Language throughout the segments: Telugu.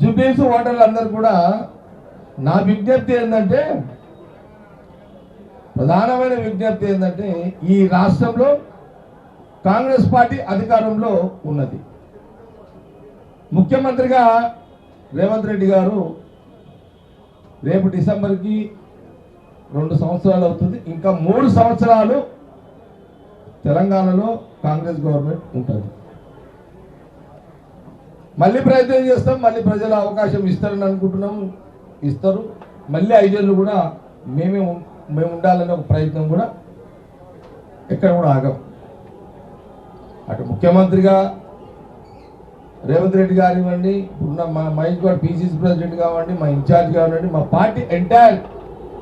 జుబేసు ఓటర్లు అందరు కూడా నా విజ్ఞప్తి ఏంటంటే ప్రధానమైన విజ్ఞప్తి ఏంటంటే ఈ రాష్ట్రంలో కాంగ్రెస్ పార్టీ అధికారంలో ఉన్నది. ముఖ్యమంత్రిగా రేవంత్ రెడ్డి గారు రేపు డిసెంబర్కి రెండు సంవత్సరాలు అవుతుంది. ఇంకా మూడు సంవత్సరాలు తెలంగాణలో కాంగ్రెస్ గవర్నమెంట్ ఉంటుంది. మళ్ళీ ప్రయత్నం చేస్తాం మళ్ళీ ప్రజలు అవకాశం ఇస్తారని అనుకుంటున్నాం. ఇస్తారు. మళ్ళీ ఐదేళ్ళు కూడా మేమే మేము ఉండాలనే ఒక ప్రయత్నం కూడా ఎక్కడ కూడా ఆగం. అటు ముఖ్యమంత్రిగా రేవంత్ రెడ్డి కానివ్వండి ఇప్పుడున్న మా మహేష్ గౌడ్ పీసీసీ ప్రెసిడెంట్ కావండి మా ఇన్ఛార్జ్ కానివ్వండి మా పార్టీ ఎంటైర్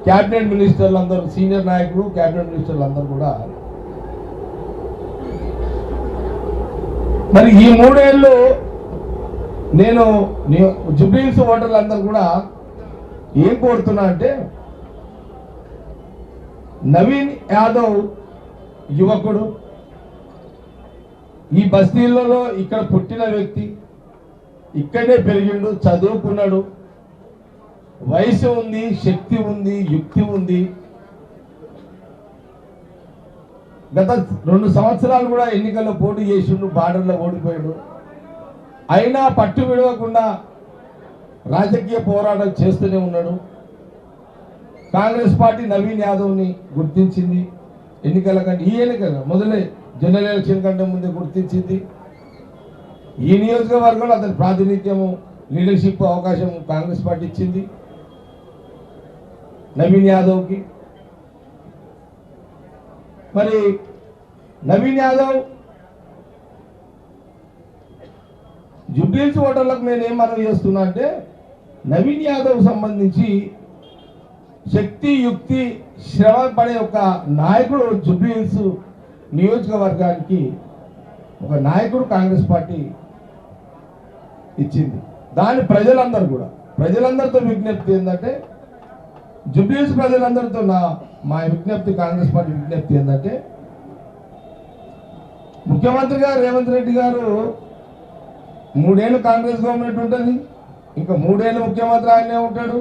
క్యాబినెట్ మినిస్టర్లు అందరూ సీనియర్ నాయకులు క్యాబినెట్ మినిస్టర్లు అందరూ కూడా మరి ఈ మూడేళ్ళు నేను జుబ్లీన్స్ ఓటర్లు అందరూ కూడా ఏం కోరుతున్నా అంటే నవీన్ యాదవ్ యువకుడు ఈ బస్తీలలో ఇక్కడ పుట్టిన వ్యక్తి ఇక్కడే పెరిగిండు చదువుకున్నాడు వయసు ఉంది శక్తి ఉంది యుక్తి ఉంది. గత రెండు సంవత్సరాలు కూడా ఎన్నికల్లో పోటీ చేసిండు బార్డర్లో ఓడిపోయాడు. అయినా పట్టు విడవకుండా రాజకీయ పోరాటం చేస్తూనే ఉన్నాడు. కాంగ్రెస్ పార్టీ నవీన్ యాదవ్ని గుర్తించింది. ఎన్నికల కంటే ఈ ఎన్నికల మొదలై జనరల్ ఎలక్షన్ కంటే ముందే గుర్తించింది. ఈ నియోజకవర్గంలో అతని ప్రాతినిధ్యము లీడర్షిప్ అవకాశం కాంగ్రెస్ పార్టీ ఇచ్చింది. నవీన్ యాదవ్కి. మరి నవీన్ యాదవ్ జుబ్లీస్ ఓటర్లకు నేను ఏం మనవి చేస్తున్నా అంటే నవీన్ యాదవ్ సంబంధించి శక్తి యుక్తి శ్రమ పడే ఒక నాయకుడు జుబ్లీస్ నియోజకవర్గానికి ఒక నాయకుడు కాంగ్రెస్ పార్టీ ఇచ్చింది. దాని ప్రజలందరూ కూడా ప్రజలందరితో విజ్ఞప్తి ఏంటంటే జుబ్లీస్ ప్రజలందరితో నా మా విజ్ఞప్తి కాంగ్రెస్ పార్టీ విజ్ఞప్తి ఏంటంటే గారు రేవంత్ రెడ్డి గారు మూడేళ్ళు కాంగ్రెస్ గవర్నమెంట్ ఉంటుంది. ఇంకా మూడేళ్ళు ముఖ్యమంత్రి ఆయనే ఉంటాడు.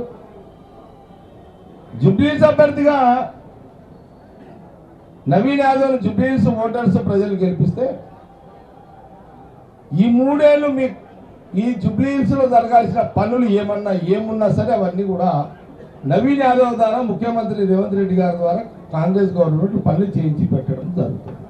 జుబ్లీస్ అభ్యర్థిగా నవీన్ యాదవ్ జుబ్లీస్ ఓటర్స్ ప్రజలు గెలిపిస్తే ఈ మూడేళ్ళు మీ ఈ జుబ్లీస్లో జరగాల్సిన పనులు ఏమన్నా ఏమున్నా సరే అవన్నీ కూడా నవీన్ యాదవ్ ద్వారా ముఖ్యమంత్రి రేవంత్ రెడ్డి గారి ద్వారా కాంగ్రెస్ గవర్నమెంట్ పనులు చేయించి పెట్టడం జరుగుతుంది.